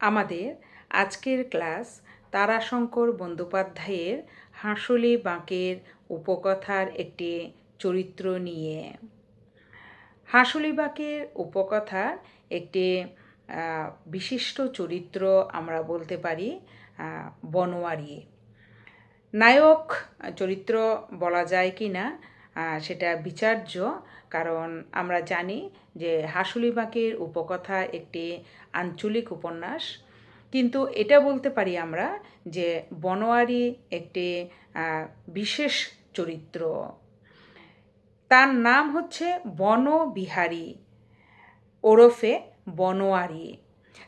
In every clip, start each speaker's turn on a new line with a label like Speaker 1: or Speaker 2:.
Speaker 1: আমাদের আজকের ক্লাস তারাশঙ্কর বন্দ্যোপাধ্যায়ের হাঁসলি বাঁকের উপকথার একটি চরিত্র নিয়ে। হাঁসলি বাঁকের উপকথার একটি বিশিষ্ট চরিত্র আমরা বলতে পারি বনোয়ারি। নায়ক চরিত্র বলা যায় কি না সেটা বিচার্য। কারণ আমরা জানি যে হাসুলি বাঁকের উপকথা একটি আঞ্চলিক উপন্যাস। কিন্তু এটা বলতে পারি আমরা যে বনোয়ারি একটি বিশেষ চরিত্র। তার নাম হচ্ছে বনবিহারী। ওরফে বনোয়ারি।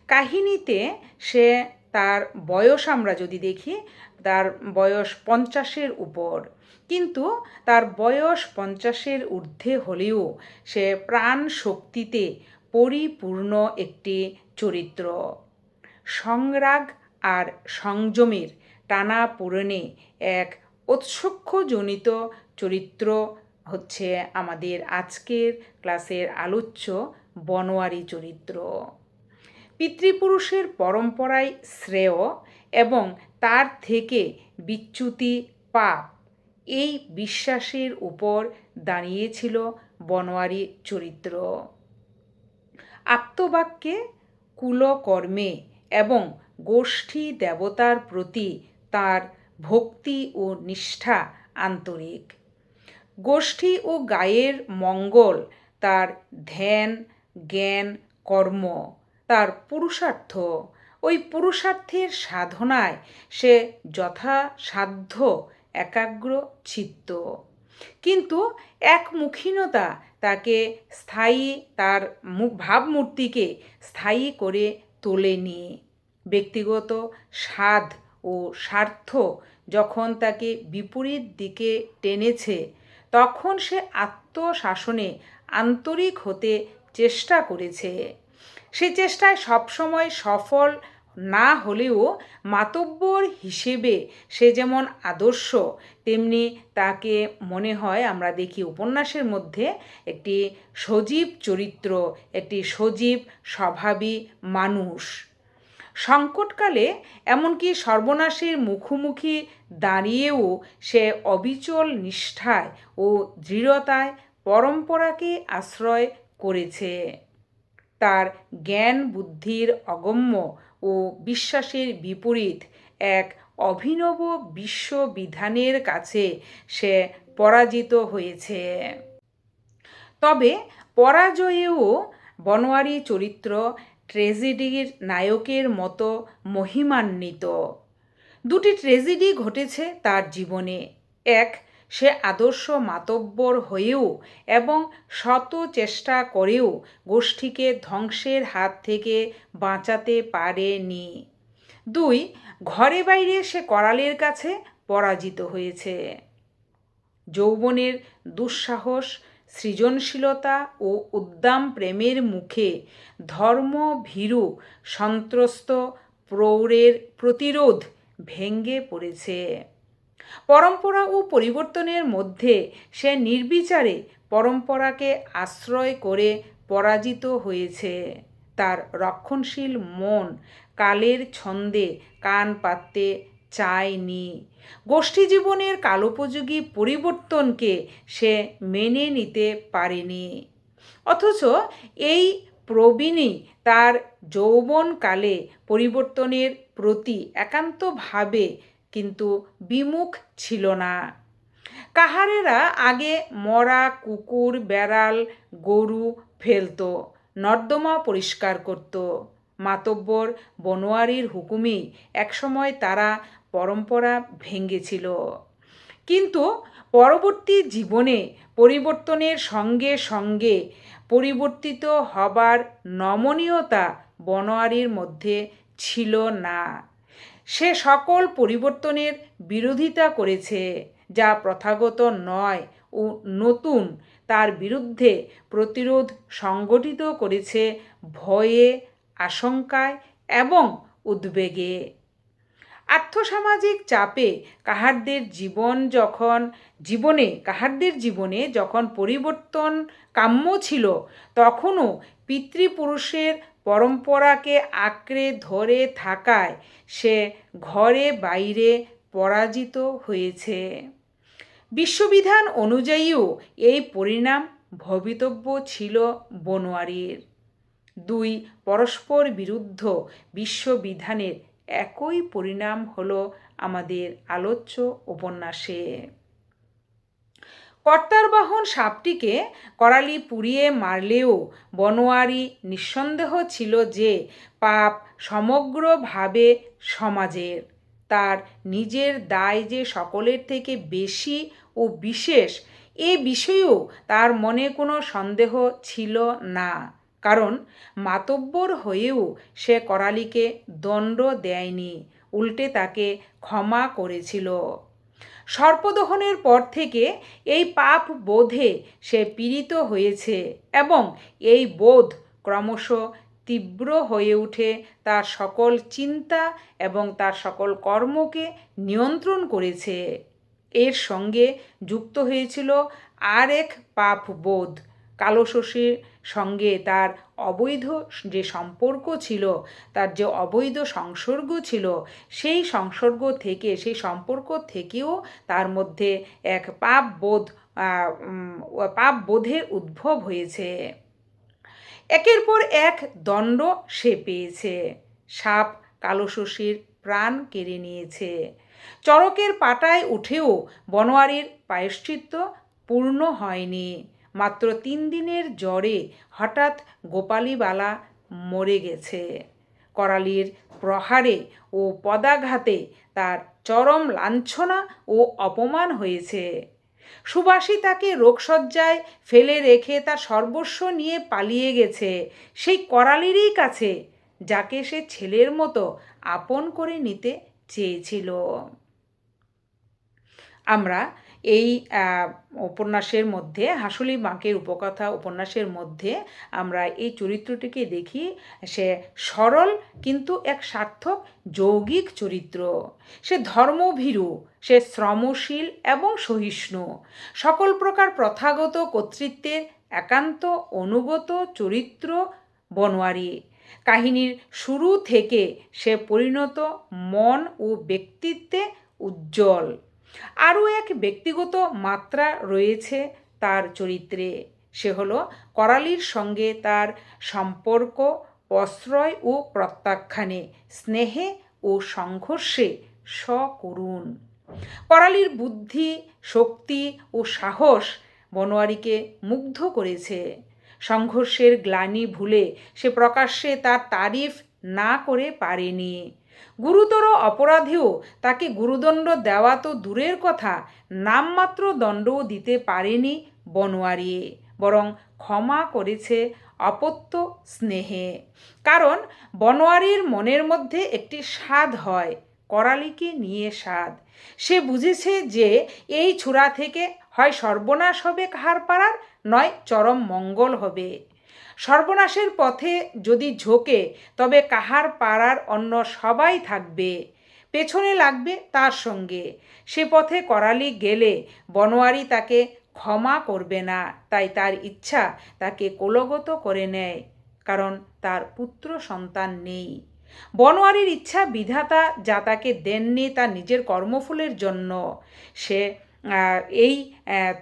Speaker 1: কাহিনীতে সে তার বয়স আমরা যদি দেখি, তার বয়স পঞ্চাশের উপর। কিন্তু তার বয়স পঞ্চাশের ঊর্ধ্বে হলেও সে প্রাণ শক্তিতে পরিপূর্ণ একটি চরিত্র। সংরাগ আর সংযমের টানা পূরণে এক ঔৎসুক্যজনিত চরিত্র হচ্ছে আমাদের আজকের ক্লাসের আলোচ্য বনোয়ারি চরিত্র। পিতৃপুরুষের পরম্পরায় শ্রেয় এবং তার থেকে বিচ্যুতি পাপ। এই বিশ্বাসের উপর দাঁড়িয়েছিল বনোয়ারি চরিত্র। আত্মবাক্যে কুলকর্মে এবং গোষ্ঠী দেবতার প্রতি তার ভক্তি ও নিষ্ঠা আন্তরিক। গোষ্ঠী ও গায়ের মঙ্গল তার ধ্যান, জ্ঞান, কর্ম তার পুরুষার্থ। ওই পুরুষার্থের সাধনায় সে যথাসাধ্য, একাগ্র, চিত্ত। কিন্তু একমুখীনতা তাকে স্থায়ী, তার ভাবমূর্তিকে স্থায়ী করে তোলেনি। ব্যক্তিগত স্বাদ ও স্বার্থ যখন তাকে বিপরীত দিকে টেনেছে, তখন সে আত্মশাসনে আন্তরিক হতে চেষ্টা করেছে। সে চেষ্টায় সবসময় সফল না হলেও মাতব্বর হিসেবে সে যেমন আদর্শ, তেমনি তাকে মনে হয় আমরা দেখি উপন্যাসের মধ্যে একটি সজীব চরিত্র, একটি সজীব স্বভাবী মানুষ। সংকটকালে এমনকি সর্বনাশের মুখোমুখি দাঁড়িয়েও সে অবিচল নিষ্ঠায় ও দৃঢ়তায় পরম্পরাকে আশ্রয় করেছে। তার জ্ঞান বুদ্ধির অগম্য ও বিশ্বাসের বিপরীত এক অভিনব বিশ্ববিধানের কাছে সে পরাজিত হয়েছে। তবে পরাজয়েও বনোয়ারি চরিত্র ট্রেজেডির নায়কের মতো মহিমান্বিত। দুটি ট্রেজেডি ঘটেছে তার জীবনে। এক সে আদর্শ মাতব্বর হয়েও এবং শত চেষ্টা করেও গোষ্ঠীকে ধ্বংসের হাত থেকে বাঁচাতে পারেনি। দুই, ঘরে বাইরে সে করালের কাছে পরাজিত হয়েছে। যৌবনের দুঃসাহস, সৃজনশীলতা ও উদ্দাম প্রেমের মুখে ধর্মভীরু, সন্ত্রস্ত, প্রৌঢ়ের প্রতিরোধ ভেঙ্গে পড়েছে। পরম্পরা ও পরিবর্তনের মধ্যে সে নির্বিচারে পরম্পরাকে আশ্রয় করে পরাজিত হয়েছে। তার রক্ষণশীল মন কালের ছন্দে কান পাততে চায়নি। গোষ্ঠী জীবনের কালোপযোগী পরিবর্তনকে সে মেনে নিতে পারেনি। অথচ এই প্রবীণী তার যৌবনকালে পরিবর্তনের প্রতি একান্তভাবে কিন্তু বিমুখ ছিল না। কাহারেরা আগে মরা, কুকুর, বেড়াল, গরু ফেলতো, নর্দমা পরিষ্কার করত। মাতব্বর বনোয়ারির হুকুমেই একসময় তারা পরম্পরা ভেঙেছিল কিন্তু পরবর্তী জীবনে পরিবর্তনের সঙ্গে সঙ্গে পরিবর্তিত হবার নমনীয়তা বনোয়ারির মধ্যে ছিল না। সে সকল পরিবর্তনের বিরোধিতা করেছে, যা প্রথাগত নয় ও নতুন। তার বিরুদ্ধে প্রতিরোধ সংগঠিত করেছে ভয়ে, আশঙ্কায় এবং উদ্বেগে। আর্থসামাজিক চাপে কাহারদের জীবন যখন, জীবনে, কাহারদের জীবনে যখন পরিবর্তন কাম্য ছিল, তখনও পিতৃপুরুষের পরম্পরাকে আঁকড়ে ধরে থাকায় সে ঘরে বাইরে পরাজিত হয়েছে। বিশ্ববিধান অনুযায়ীও এই পরিণাম ভবিতব্য ছিল বনোয়ারির। দুই পরস্পর বিরুদ্ধ বিশ্ববিধানের একই পরিণাম হলো আমাদের আলোচ্য উপন্যাসে। কর্তার বাহন সাপটিকে করালি পুড়িয়ে মারলেও বনোয়ারি নিঃসন্দেহ ছিল যে পাপ সমগ্রভাবে সমাজের। তার নিজের দায় যে সকলের থেকে বেশি ও বিশেষ, এ বিষয়েও তার মনে কোনো সন্দেহ ছিল না। কারণ মাতব্বর হয়েও সে করালিকে দণ্ড দেয়নি, উল্টে তাকে ক্ষমা করেছিল। সর্পদহনের পর থেকে এই পাপ বোধে সে পীড়িত হয়েছে এবং এই বোধ ক্রমশ তীব্র হয়ে উঠে তার সকল চিন্তা এবং তার সকল কর্মকে নিয়ন্ত্রণ করেছে। এর সঙ্গে যুক্ত হয়েছিল আর এক পাপ বোধ কালো শশীর সঙ্গে তার অবৈধ যে সম্পর্ক ছিল, তার যে অবৈধ সংসর্গ ছিল, সেই সংসর্গ থেকে, সেই সম্পর্ক থেকেও তার মধ্যে এক পাপ বোধ পাপ বোধের উদ্ভব হয়েছে। একের পর এক দণ্ড সে পেয়েছে। সাপ কালো শশীর প্রাণ কেড়ে নিয়েছে। চরকের পাটায় উঠেও বনোয়ারির পায়শ্চিত্ত পূর্ণ হয়নি। মাত্র তিন দিনের জ্বরে হঠাৎ গোপালীবালা মরে গেছে। করালির প্রহারে ও পদাঘাতে তার চরম লাঞ্ছনা ও অপমান হয়েছে। সুবাসী তাকে রোগসজ্জায় ফেলে রেখে তার সর্বস্ব নিয়ে পালিয়ে গেছে। সেই করালিরই কাছে, যাকে সে ছেলের মতো আপন করে নিতে চেয়েছিল। আমরা এই উপন্যাসের মধ্যে, হাসুলি বাঁকের উপকথা উপন্যাসের মধ্যে আমরা এই চরিত্রটিকে দেখি। সে সরল কিন্তু এক সার্থক যৌগিক চরিত্র। সে ধর্মভীরু, সে শ্রমশীল এবং সহিষ্ণু। সকল প্রকার প্রথাগত কর্তৃত্বের একান্ত অনুগত চরিত্র বনোয়ারি। কাহিনীর শুরু থেকে সে পরিণত মন ও ব্যক্তিত্বে উজ্জ্বল। আরও এক ব্যক্তিগত মাত্রা রয়েছে তার চরিত্রে। সে হলো করালির সঙ্গে তার সম্পর্ক, প্রশ্রয় ও প্রত্যাখ্যানে, স্নেহে ও সংঘর্ষে সকরুণ। করালির বুদ্ধি, শক্তি ও সাহস বনোয়ারিকে মুগ্ধ করেছে। সংঘর্ষের গ্লানি ভুলে সে প্রকাশ্যে তার তারিফ না করে পারেনি। গুরুতর অপরাধেও তাকে গুরুদণ্ড দেওয়া তো দূরের কথা, নামমাত্র দণ্ডও দিতে পারেনি বনোয়ারি। বরং ক্ষমা করেছে অপত্য স্নেহে। কারণ বনোয়ারির মনের মধ্যে একটি স্বাদ হয়, করালিকে নিয়ে স্বাদ। সে বুঝেছে যে এই ছুরা থেকে হয় সর্বনাশ হবে কাহার পাড়ার, নয় চরম মঙ্গল হবে। সর্বনাশের পথে যদি ঝোঁকে, তবে কাহার পাড়ার অন্য সবাই থাকবে? পেছনে লাগবে তার সঙ্গে। সে পথে করালি গেলে বনোয়ারি তাকে ক্ষমা করবে না, তাই তার ইচ্ছা তাকে কোলগত করে নেয়, কারণ তার পুত্র সন্তান নেই। বনোয়ারির ইচ্ছা বিধাতা যা তাকে দেননি তার নিজের কর্মফলের জন্য। সে এই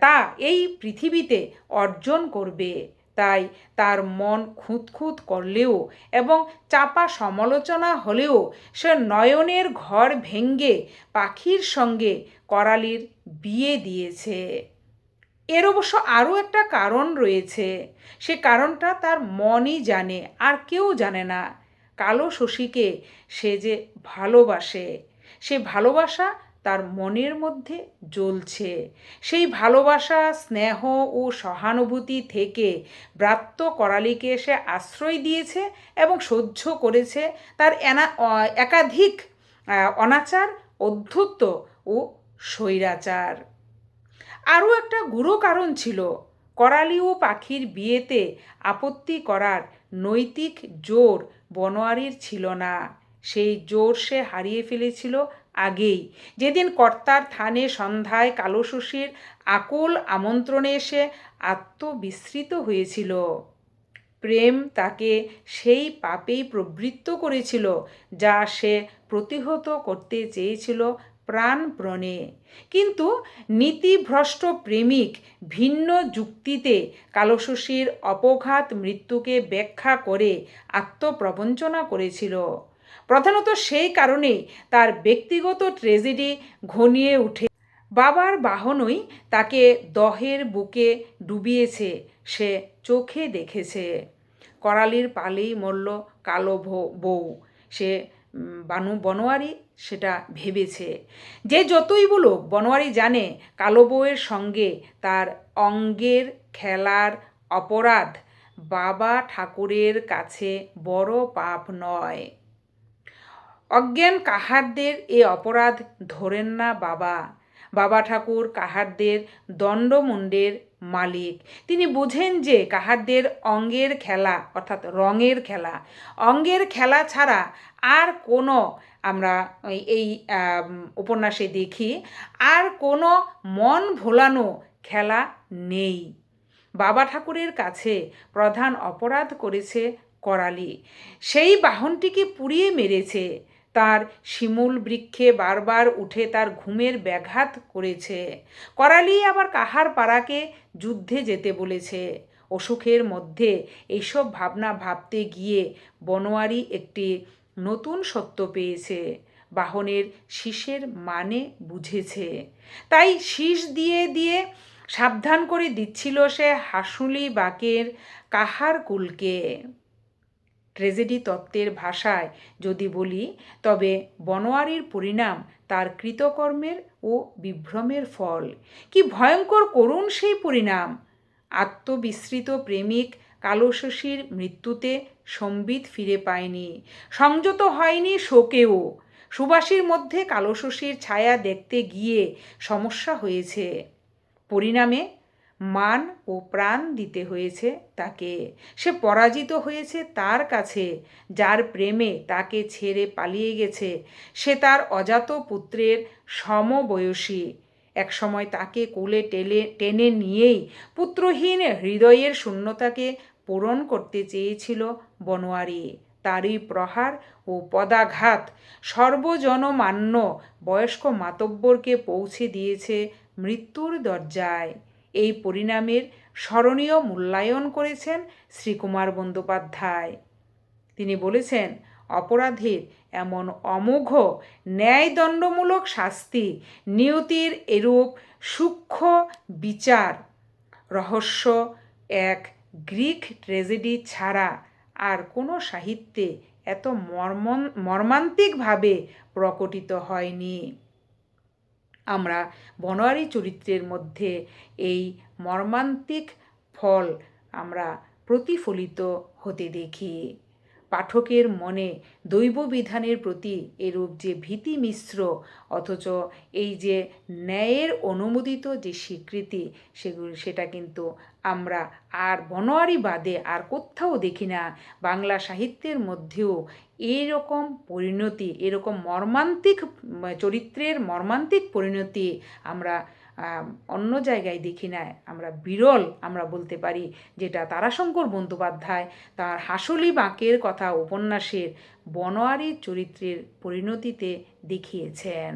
Speaker 1: তা এই পৃথিবীতে অর্জন করবে। তাই তার মন খুঁতখুঁত করলেও এবং চাপা সমালোচনা হলেও সে নয়নের ঘর ভেঙ্গে পাখির সঙ্গে করালির বিয়ে দিয়েছে। এর অবশ্য আরও একটা কারণ রয়েছে। সে কারণটা তার মনই জানে, আর কেউ জানে না। কালো শশীকে সে যে ভালোবাসে, সে ভালোবাসা তার মনের মধ্যে জ্বলছে। সেই ভালোবাসা, স্নেহ ও সহানুভূতি থেকে ব্রাত্য করালিকে সে আশ্রয় দিয়েছে এবং সহ্য করেছে তার এনা একাধিক অনাচার অধ্যুত্ব ও স্বৈরাচার। আরও একটা গুরু কারণ ছিল করালি ও পাখির বিয়েতে আপত্তি করার নৈতিক জোর বনোয়ারির ছিল না। সেই জোর সে হারিয়ে ফেলেছিল আগেই। যেদিন কর্তার থানে সন্ধ্যায় কালো শশীর আকুল আমন্ত্রণে এসে আত্মবিস্মৃত হয়েছিল। প্রেম তাকে সেই পাপেই প্রবৃত্ত করেছিল, যা সে প্রতিহত করতে চেয়েছিল প্রাণপ্রণে। কিন্তু নীতিভ্রষ্ট প্রেমিক ভিন্ন যুক্তিতে কালশশীর অপঘাত মৃত্যুকে ব্যাখ্যা করে আত্মপ্রবঞ্চনা করেছিল। প্রধানত সেই কারণেই তার ব্যক্তিগত ট্রেজেডি ঘনিয়ে উঠে। বাবার বাহনই তাকে দহের বুকে ডুবিয়েছে, সে চোখে দেখেছে। করালির পালেই মরল কালো বউ। সে বানু বনোয়ারি সেটা ভেবেছে। যে যতই বলুক, বনোয়ারি জানে কালো বউয়ের সঙ্গে তার অঙ্গের খেলার অপরাধ বাবা ঠাকুরের কাছে বড় পাপ নয়। অজ্ঞান কাহারদের এ অপরাধ ধরেন না বাবা। বাবা ঠাকুর কাহারদের দণ্ডমুণ্ডের মালিক। তিনি বুঝেন যে কাহারদের অঙ্গের খেলা, অর্থাৎ রঙের খেলা, অঙ্গের খেলা ছাড়া আর কোনো, আমরা এই উপন্যাসে দেখি, আর কোনো মন ভোলানো খেলা নেই। বাবা ঠাকুরের কাছে প্রধান অপরাধ করেছে করালি। সেই বাহনটিকে পুড়িয়ে মেরেছে। তার শিমুল বৃক্ষে বারবার উঠে তার ঘুমের ব্যাঘাত করেছে। করালি আবার কাহার পাড়াকে যুদ্ধে যেতে বলেছে? অসুখের মধ্যে এইসব ভাবনা ভাবতে গিয়ে বনোয়ারি একটি নতুন সত্য পেয়েছে। বাহনের শীষের মানে বুঝেছে। তাই শীষ দিয়ে দিয়ে সাবধান করে দিচ্ছিল সে হাসুলি বাকের কাহার কুলকে। ট্রেজেডি তত্ত্বের ভাষায় যদি বলি, তবে বনোয়ারির পরিণাম তার কৃতকর্মের ও বিভ্রমের ফল। কি ভয়ঙ্কর করুণ সেই পরিণাম! আত্মবিস্মৃত প্রেমিক কালশশীর মৃত্যুতে সম্বিত ফিরে পায়নি। সংযত হয়নি শোকেও। সুবাসীর মধ্যে কালশশীর ছায়া দেখতে গিয়ে সমস্যা হয়েছে। পরিণামে মান ও প্রাণ দিতে হয়েছে তাকে। সে পরাজিত হয়েছে তার কাছে, যার প্রেমে তাকে ছেড়ে পালিয়ে গেছে। সে তার অজাত পুত্রের সমবয়সী। একসময় তাকে কোলে টেলে, টেনে নিয়েই পুত্রহীন হৃদয়ের শূন্যতাকে পূরণ করতে চেয়েছিল বনোয়ারি। তারই প্রহার ও পদাঘাত সর্বজনমান্য বয়স্ক মাতব্বরকে পৌঁছে দিয়েছে মৃত্যুর দরজায়। এই পরিণামের স্মরণীয় মূল্যায়ন করেছেন শ্রীকুমার বন্দ্যোপাধ্যায়। তিনি বলেছেন, অপরাধীর এমন অমোঘ, ন্যায়দণ্ডমূলক শাস্তি নিয়তির এরূপ সূক্ষ্ম বিচার, রহস্য, এক গ্রিক ট্রেজেডি ছাড়া আর কোনো সাহিত্যে এত মর্মন, মর্মান্তিকভাবে প্রকটিত হয়নি। আমরা বনোয়ারি চরিত্রের মধ্যে এই মর্মান্তিক ফল আমরা প্রতিফলিত হতে দেখি। পাঠকের মনে দৈব বিধানের প্রতি এরূপ যে ভীতি মিশ্র, অথচ এই যে ন্যায়ের অনুমোদিত যে স্বীকৃতি সেগুলো সেটা কিন্তু আমরা আর বনোয়ারি বাদে আর কোথাও দেখি না। বাংলা সাহিত্যের মধ্যেও এইরকম পরিণতি, এরকম মর্মান্তিক, চরিত্রের মর্মান্তিক পরিণতি আমরা অন্য জায়গায় দেখি না, আমরা বিরল আমরা বলতে পারি, যেটা তারাশঙ্কর বন্দ্যোপাধ্যায় তার হাসলি বাঁকের কথা উপন্যাসের বনোয়ারি চরিত্রের পরিণতিতে দেখিয়েছেন।